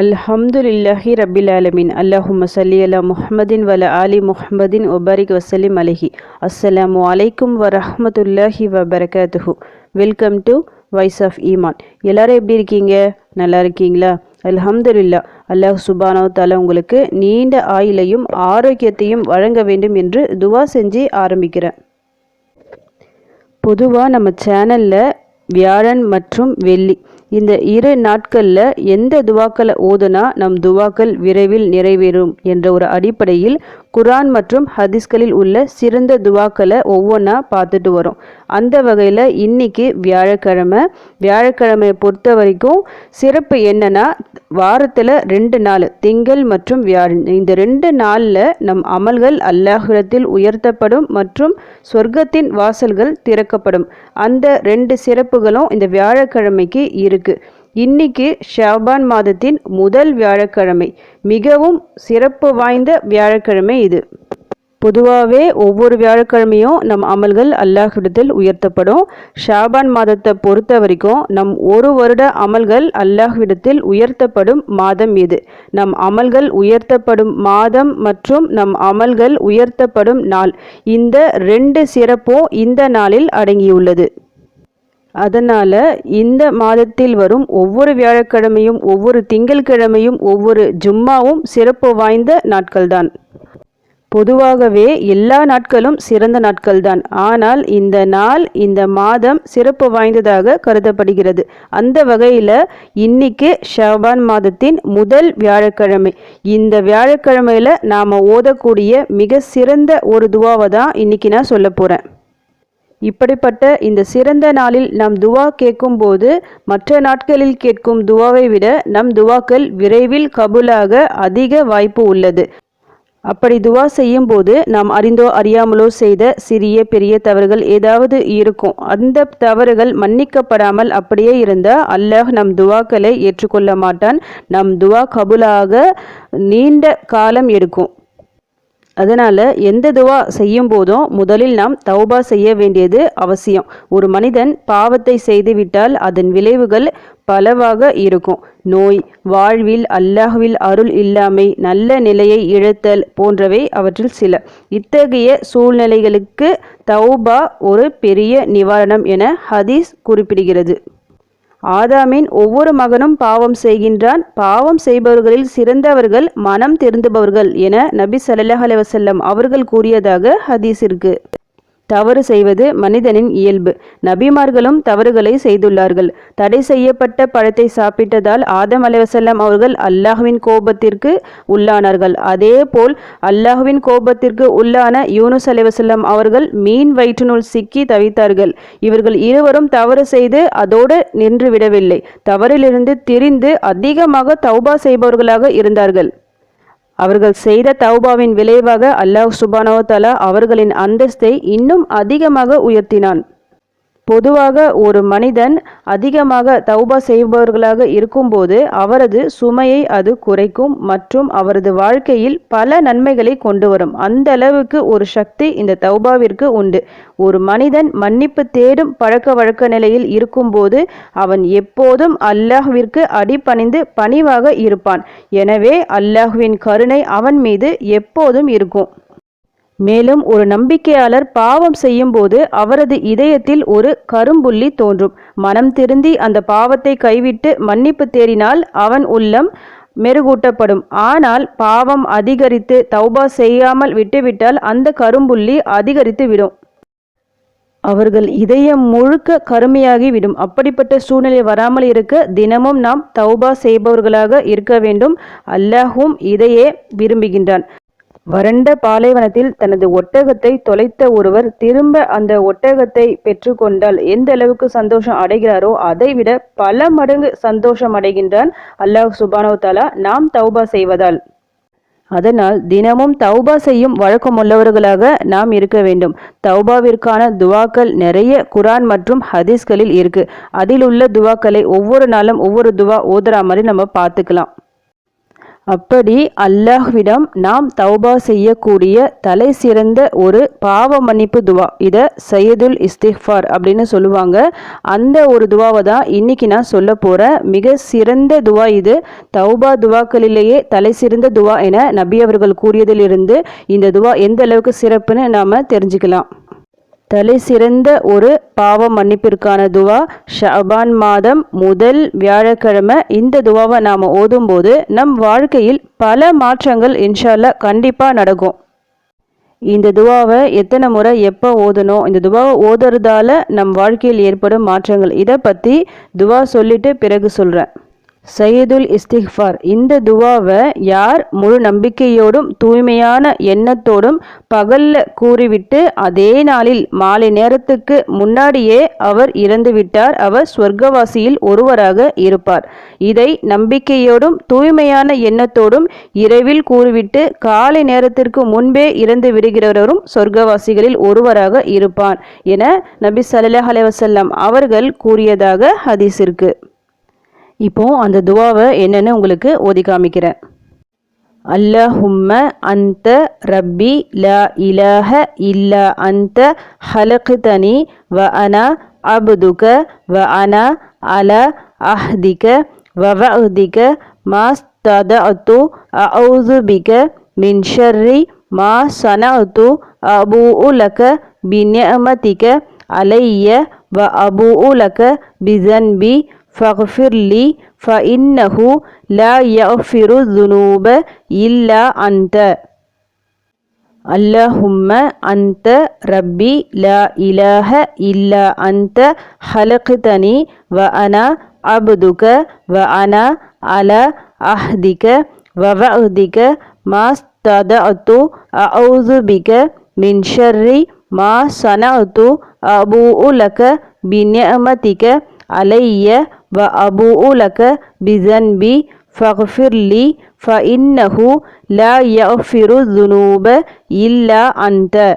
அல்ஹம்துலில்லாஹி ரபில் ஆலமின். அல்லாஹும் சல்லி அலா முஹமதின் வல ஆலி முஹமதின் ஒபாரிக் வசலிம் அலிஹி. அஸ்ஸலாமு அலைக்கும் வரஹமத்துல்லாஹி வபரகாத்துஹு. வெல்கம் டு வாய்ஸ் ஆஃப் ஈமான். எல்லாரும் எப்படி இருக்கீங்க? நல்லா இருக்கீங்களா? அல்ஹம்துலில்லா. அல்லாஹ் சுபானோ தாலா உங்களுக்கு நீண்ட ஆயுளையும் ஆரோக்கியத்தையும் வழங்க வேண்டும் என்று துவா செஞ்சு ஆரம்பிக்கிறேன். பொதுவாக நம்ம சேனலில் வியாழன் மற்றும் வெள்ளி இந்த இரு நாட்களில் எந்த துவாக்களை ஓதுனா நம் துவாக்கள் விரைவில் நிறைவேறும் என்ற ஒரு அடிப்படையில் குரான் மற்றும் ஹதீஸ்களில் உள்ள சிறந்த துவாக்களை ஒவ்வொன்றா பார்த்துட்டு வரோம். அந்த வகையில் இன்னைக்கு வியாழக்கிழமை. வியாழக்கிழமையை பொறுத்த வரைக்கும் சிறப்பு என்னன்னா வாரத்தில் ரெண்டு நாள் திங்கள் மற்றும் வியாழன். இந்த ரெண்டு நாளில் நம் அமல்கள் அல்லாஹிடத்தில் உயர்த்தப்படும் மற்றும் சொர்க்கத்தின் வாசல்கள் திறக்கப்படும். அந்த ரெண்டு சிறப்புகளும் இந்த வியாழக்கிழமைக்கு இருக்குது இன்னைக்கு ஷாபான் மாதத்தின் முதல் வியாழக்கிழமை. மிகவும் சிறப்பு வாய்ந்த வியாழக்கிழமை இது. பொதுவாகவே ஒவ்வொரு வியாழக்கிழமையும் நம் அமல்கள் அல்லாஹ்விடத்தில் உயர்த்தப்படும். ஷாபான் மாதத்தை பொறுத்த வரைக்கும் நம் ஒரு வருட அமல்கள் அல்லாஹ்விடத்தில் உயர்த்தப்படும் மாதம் இது. நம் அமல்கள் உயர்த்தப்படும் மாதம் மற்றும் நம் அமல்கள் உயர்த்தப்படும் நாள். இந்த ரெண்டு சிறப்பும் இந்த நாளில் அடங்கியுள்ளது. அதனால் இந்த மாதத்தில் வரும் ஒவ்வொரு வியாழக்கிழமையும் ஒவ்வொரு திங்கள்கிழமையும் ஒவ்வொரு ஜும்மாவும் சிறப்பு வாய்ந்த நாட்கள்தான். பொதுவாகவே எல்லா நாட்களும் சிறந்த நாட்கள்தான். ஆனால் இந்த நாள் இந்த மாதம் சிறப்பு வாய்ந்ததாக கருதப்படுகிறது. அந்த வகையில் இன்னைக்கு ஷவான் மாதத்தின் முதல் வியாழக்கிழமை. இந்த வியாழக்கிழமையில் நாம் ஓதக்கூடிய மிக சிறந்த ஒரு துவாவை தான் இன்னைக்கு நான் சொல்ல போகிறேன் இப்படிப்பட்ட இந்த சிறந்த நாளில் நாம் துவா கேட்கும்போது மற்ற நாட்களில் கேட்கும் துவாவை விட நம் துவாக்கள் விரைவில் கபூலாக அதிக வாய்ப்பு உள்ளது. அப்படி துவா செய்யும் போது நாம் அறிந்தோ அறியாமலோ செய்த சிறிய பெரிய தவறுகள் ஏதாவது இருக்கும். அந்த தவறுகள் மன்னிக்கப்படாமல் அப்படியே இருந்தால் அல்லாஹ் நம் துவாக்களை ஏற்றுக்கொள்ள மாட்டான். நம் துவா கபுலாக நீண்ட காலம் எடுக்கும். அதனால் எந்த துவா செய்யும் போதும் முதலில் நாம் தௌபா செய்ய வேண்டியது அவசியம். ஒரு மனிதன் பாவத்தை செய்துவிட்டால் அதன் விளைவுகள் பலவாக இருக்கும். நோய் வாழ்வில் அல்லாஹ்வில் அருள் இல்லாமை நல்ல நிலையை இழத்தல் போன்றவை அவற்றில் சில. இத்தகைய சூழ்நிலைகளுக்கு தௌபா ஒரு பெரிய நிவாரணம் என ஹதீஸ் குறிப்பிடுகிறது. ஆதாமின் ஒவ்வொரு மகனும் பாவம் செய்கின்றான். பாவம் செய்பவர்களில் சிறந்தவர்கள் மனம் திருந்துபவர்கள் என நபி சல்லாஹ் அலைவசல்லம் அவர்கள் கூறியதாக ஹதீஸ் இருக்கு. தவறு செய்வது மனிதனின் இயல்பு. நபிமார்களும் தவறுகளை செய்துள்ளார்கள். தடை செய்யப்பட்ட பழத்தை சாப்பிட்டதால் ஆதம் அலைவசல்லாம் அவர்கள் அல்லாஹுவின் கோபத்திற்கு உள்ளானார்கள். அதே போல் அல்லாஹுவின் கோபத்திற்கு உள்ளான யூனுஸ் அலைவசல்லாம் அவர்கள் மீன் வயிற்றுனுள் சிக்கி தவித்தார்கள். இவர்கள் இருவரும் தவறு செய்து அதோடு நின்று விடவில்லை. தவறிலிருந்து திரிந்து அதிகமாக தௌபா செய்பவர்களாக இருந்தார்கள். அவர்கள் செய்த தௌபாவின் விளைவாக அல்லாஹ் சுபானோ தலா அவர்களின் அந்தஸ்தை இன்னும் அதிகமாக உயர்த்தினான். பொதுவாக ஒரு மனிதன் அதிகமாக தௌபா செய்பவர்களாக இருக்கும்போது அவரது சுமையை அது குறைக்கும் மற்றும் அவரது வாழ்க்கையில் பல நன்மைகளை கொண்டு வரும். அந்த அளவுக்கு ஒரு சக்தி இந்த தௌபாவிற்கு உண்டு. ஒரு மனிதன் மன்னிப்பு தேடும் பழக்க வழக்க நிலையில் இருக்கும்போது அவன் எப்போதும் அல்லாஹ்விற்கு அடிபணிந்து பணிவாக இருப்பான். எனவே அல்லாஹ்வின் கருணை அவன் மீது எப்போதும் இருக்கும். மேலும் ஒரு நம்பிக்கையாளர் பாவம் செய்யும்போது அவரது இதயத்தில் ஒரு கரும்புள்ளி தோன்றும். மனம் திருந்தி அந்த பாவத்தை கைவிட்டு மன்னிப்பு தேறினால் அவன் உள்ளம் மெருகூட்டப்படும். ஆனால் பாவம் அதிகரித்து தௌபா செய்யாமல் விட்டுவிட்டால் அந்த கரும்புள்ளி அதிகரித்து விடும். அவர்கள் இதயம் முழுக்க கருமையாகி விடும். அப்படிப்பட்ட சூழ்நிலை வராமல் இருக்க தினமும் நாம் தௌபா செய்பவர்களாக இருக்க வேண்டும். அல்லாஹும் இதையே விரும்புகின்றான். வறண்ட பாலைவனத்தில் தனது ஒட்டகத்தை தொலைத்த ஒருவர் திரும்ப அந்த ஒட்டகத்தை பெற்றுக்கொண்டால் எந்த அளவுக்கு சந்தோஷம் அடைகிறாரோ அதைவிட பல மடங்கு சந்தோஷம் அடைகின்றான் அல்லாஹ் சுபானோ தாலா நாம் தௌபா செய்வதால். அதனால் தினமும் தௌபா செய்யும் வழக்கமுள்ளவர்களாக நாம் இருக்க வேண்டும். தௌபாவிற்கான துவாக்கள் நிறைய குரான் மற்றும் ஹதீஸ்களில் இருக்கு. அதில் உள்ள துவாக்களை ஒவ்வொரு நாளும் ஒவ்வொரு துவா ஓதுறா மாதிரி நம்ம பார்த்துக்கலாம். அப்படி அல்லாஹ்விடம் நாம் தௌபா செய்யக்கூடிய தலை சிறந்த ஒரு பாவ மன்னிப்பு துவா. இதை சையதுல் இஸ்திஃபார் அப்படின்னு சொல்லுவாங்க. அந்த ஒரு துவாவை தான் இன்னைக்கு நான் சொல்ல போகிறேன் மிக சிறந்த துவா இது. தௌபா துவாக்களிலேயே தலை சிறந்த துவா என நபி அவர்கள் கூறியதிலிருந்து இந்த துவா எந்த அளவுக்கு சிறப்புன்னு நாம் தெரிஞ்சுக்கலாம். தலை சிறந்த ஒரு பாவ மன்னிப்பிற்கான துவா ஷபான் மாதம் முதல் வியாழக்கிழமை. இந்த துவாவை நாம் ஓதும்போது நம் வாழ்க்கையில் பல மாற்றங்கள் இன்ஷால்லா கண்டிப்பாக நடக்கும். இந்த துவாவை எத்தனை முறை எப்போ ஓதணும்? இந்த துவாவை ஓதுறதால நம் வாழ்க்கையில் ஏற்படும் மாற்றங்கள். இதை பற்றி துவா சொல்லிட்டு பிறகு சொல்கிறேன் சையதுல் இஸ்திஃபார் இந்த துவாவை யார் முழு நம்பிக்கையோடும் தூய்மையான எண்ணத்தோடும் பகல்ல கூறிவிட்டு அதே நாளில் மாலை நேரத்துக்கு முன்னாடியே அவர் இறந்துவிட்டார் அவர் சொர்க்கவாசியில் ஒருவராக இருப்பார். இதை நம்பிக்கையோடும் தூய்மையான எண்ணத்தோடும் இரவில் கூறிவிட்டு காலை நேரத்திற்கு முன்பே இறந்து விடுகிறவரும் சொர்க்கவாசிகளில் ஒருவராக இருப்பான் என நபி சல்லாஹ் அலைவசல்லாம் அவர்கள் கூறியதாக ஹதீஸ் இருக்கு இப்போ அந்த துவாவை என்னென்னு உங்களுக்கு ஓதி காமிக்கிறேன். அல்லஹும்ம அந்த ரப்பி ல இலஹ இல்லா அந்த ஹலக்தனி வ அனா அபுதுக வ அனா அல அஹ்திக வ மாஸ்தத அத்து அஊது பிக மின் ஷர்ரி மா சனஅத்து அபு உலக பின்யமதிக அலைய வ அபு உலக பிசன்பி فاغفر لي فإنه لا يغفر الذنوب إلا أنت. اللهم أنت ربي لا إله إلا أنت خلقتني وأنا عبدك وأنا على عهدك ووعدك ما استطعت أعوذ بك من شر ما صنعت أبوء لك بنعمتك علي وأبوء لك بذنبي فاغفر لي فإنه لا يغفر الذنوب إلا أنت.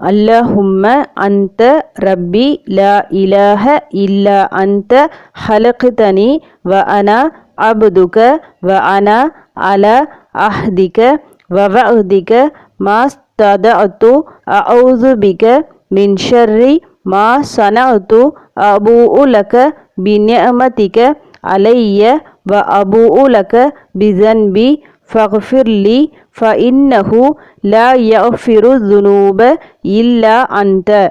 اللهم أنت ربي لا إله إلا أنت خلقتني وأنا عبدك وأنا على عهدك ووعدك ما استطعت أعوذ بك من شر ما صنعت أبوء لك بنعمتك علي وأبوء لك بذنبي فاغفر لي فإنه لا يغفر الذنوب إلا أنت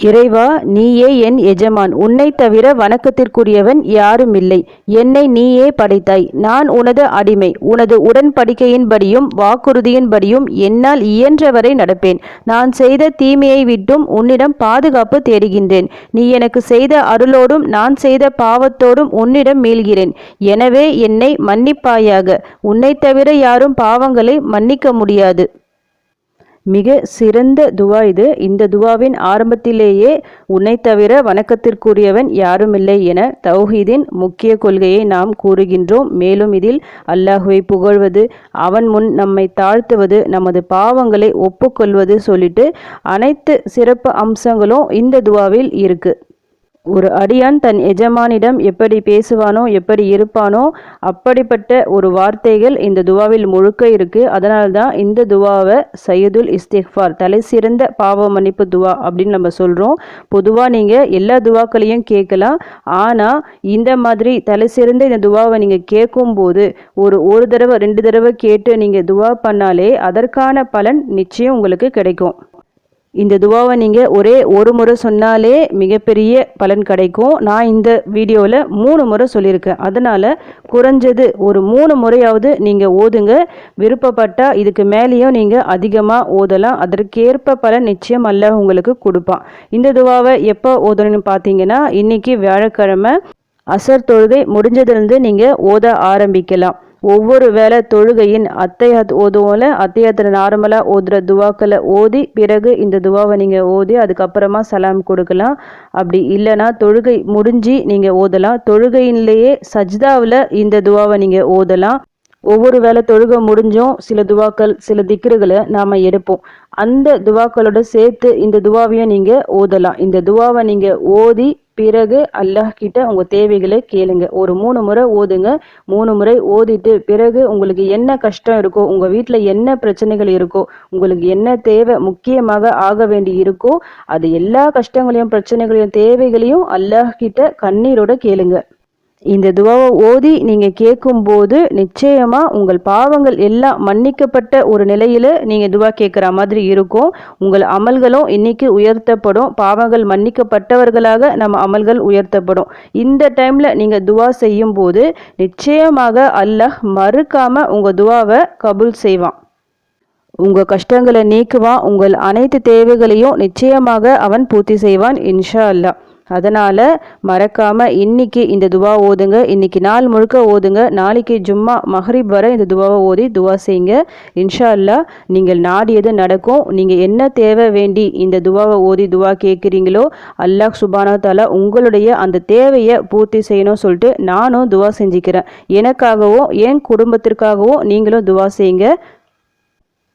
இறைவா நீயே என் எஜமான். உன்னை தவிர வணக்கத்திற்குரியவன் யாரும் இல்லை என்னை நீயே படைத்தாய். நான் உனது அடிமை. உனது உடன்படிக்கையின்படியும் வாக்குறுதியின்படியும் என்னால் இயன்றவரை நடப்பேன். நான் செய்த தீமையை விட்டும் உன்னிடம் பாதுகாப்பு தேடுகின்றேன். நீ எனக்கு செய்த அருளோடும் நான் செய்த பாவத்தோடும் உன்னிடம் மீள்கிறேன். எனவே என்னை மன்னிப்பாயாக. உன்னை தவிர யாரும் பாவங்களை மன்னிக்க முடியாது. மிக சிறந்த துவா இது. இந்த துவாவின் ஆரம்பத்திலேயே உன்னை தவிர வணக்கத்திற்குரியவன் யாருமில்லை என தௌஹீதின் முக்கிய கொள்கையை நாம் கூறுகின்றோம். மேலும் இதில் அல்லாஹுவை புகழ்வது அவன் முன் நம்மை தாழ்த்துவது நமது பாவங்களை ஒப்புக்கொள்வது சொல்லிட்டு அனைத்து சிறப்பு அம்சங்களும் இந்த துவாவில் இருக்குது ஒரு அடியான் தன் எஜமானிடம் எப்படி பேசுவானோ எப்படி இருப்பானோ அப்படிப்பட்ட ஒரு வார்த்தைகள் இந்த துவாவில் முழுக்க இருக்கு. அதனால தான் இந்த துவாவை சையதுல் இஸ்திஃபார் தலை சிறந்த பாவ மன்னிப்பு துவா அப்படின்னு நம்ம சொல்கிறோம் பொதுவாக நீங்கள் எல்லா துவாக்களையும் கேட்கலாம். ஆனால் இந்த மாதிரி தலை சிறந்த இந்த துவாவை நீங்கள் கேட்கும்போது ஒரு ஒரு தடவை ரெண்டு தடவை கேட்டு நீங்கள் துவா பண்ணாலே அதற்கான பலன் நிச்சயம் உங்களுக்கு கிடைக்கும். இந்த துவாவை நீங்கள் ஒரே ஒரு முறை சொன்னாலே மிகப்பெரிய பலன் கிடைக்கும். நான் இந்த வீடியோவில் மூணு முறை சொல்லியிருக்கேன். அதனால் குறைஞ்சது ஒரு மூணு முறையாவது நீங்கள் ஓதுங்க. விருப்பப்பட்டால் இதுக்கு மேலேயும் நீங்கள் அதிகமாக ஓதலாம். அதற்கேற்ப பலன் நிச்சயம் அல்ல உங்களுக்கு கொடுப்பான். இந்த துவாவை எப்போ ஓதணும்னு பார்த்தீங்கன்னா இன்றைக்கி வியாழக்கிழமை அசர் தொழுகை முடிஞ்சதுலேருந்து நீங்கள் ஓத ஆரம்பிக்கலாம். ஒவ்வொரு வேலை தொழுகையின் அத்தையாத் ஓதுவோம்ல அத்தையாத்தில் நார்மலாக ஓதுற துவாக்களை ஓதி பிறகு இந்த துவாவை நீங்கள் ஓதி அதுக்கப்புறமா சலாம் கொடுக்கலாம். அப்படி இல்லைனா தொழுகை முடிஞ்சு நீங்கள் ஓதலாம். தொழுகையிலேயே சஜ்தாவில் இந்த துவாவை நீங்கள் ஓதலாம். ஒவ்வொரு வேலை தொழுகை முடிஞ்சும் சில துவாக்கள் சில திக்ருகளை நாம் எடுப்போம். அந்த துவாக்களோட சேர்த்து இந்த துவாவையும் நீங்கள் ஓதலாம். இந்த துவாவை நீங்கள் ஓதி பிறகு அல்லாஹ் கிட்ட உங்கள் தேவைகளை கேளுங்க. ஒரு மூணு முறை ஓதுங்க. மூணு முறை ஓதிட்டு பிறகு உங்களுக்கு என்ன கஷ்டம் இருக்கோ உங்கள் வீட்டில் என்ன பிரச்சனைகள் இருக்கோ உங்களுக்கு என்ன தேவை முக்கியமாக ஆக வேண்டி இருக்கோ அது எல்லா கஷ்டங்களையும் பிரச்சனைகளையும் தேவைகளையும் அல்லாஹ் கிட்ட கண்ணீரோட கேளுங்க. இந்த துவாவை ஓதி நீங்கள் கேட்கும்போது நிச்சயமாக உங்கள் பாவங்கள் எல்லாம் மன்னிக்கப்பட்ட ஒரு நிலையில் நீங்கள் துவா கேட்குற மாதிரி இருக்கும். உங்கள் அமல்களும் இன்னைக்கு உயர்த்தப்படும். பாவங்கள் மன்னிக்கப்பட்டவர்களாக நம்ம அமல்கள் உயர்த்தப்படும். இந்த டைமில் நீங்கள் துவா செய்யும் போது நிச்சயமாக அல்லாஹ் மறுக்காமல் உங்கள் துவாவை கபுல் செய்வான். உங்கள் கஷ்டங்களை நீக்குவான். உங்கள் அனைத்து தேவைகளையும் நிச்சயமாக அவன் பூர்த்தி செய்வான் இன்ஷா அல்லா அதனால் மறக்காமல் இன்னைக்கு இந்த துவா ஓதுங்க. இன்றைக்கி நாள் முழுக்க ஓதுங்க. நாளைக்கு ஜும்மா மஹரிப் வர இந்த துவாவை ஓதி துவா செய்யுங்க. இன்ஷா அல்லா நீங்கள் நாடியது நடக்கும் நீங்கள் என்ன தேவை வேண்டி இந்த துவாவை ஓதி துவா கேட்குறீங்களோ அல்லாஹ் சுபானா தாலா உங்களுடைய அந்த தேவையை பூர்த்தி செய்யணும் சொல்லிட்டு நானும் துவா செஞ்சுக்கிறேன். எனக்காகவும் என் குடும்பத்திற்காகவும் நீங்களும் துவா செய்யுங்க.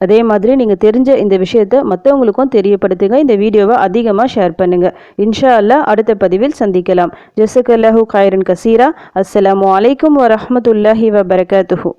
அதே மாதிரி நீங்கள் தெரிஞ்ச இந்த விஷயத்தை மற்றவங்களுக்கும் தெரியப்படுத்துங்க. இந்த வீடியோவை அதிகமாக ஷேர் பண்ணுங்கள் இன்ஷா அல்லா அடுத்த பதிவில் சந்திக்கலாம். ஜெசக் அல்லாஹூ காயரன் கசீரா. அஸ்லாம் வலைக்கம் வரமத்துல்லாஹி வபரகாத்துஹூ.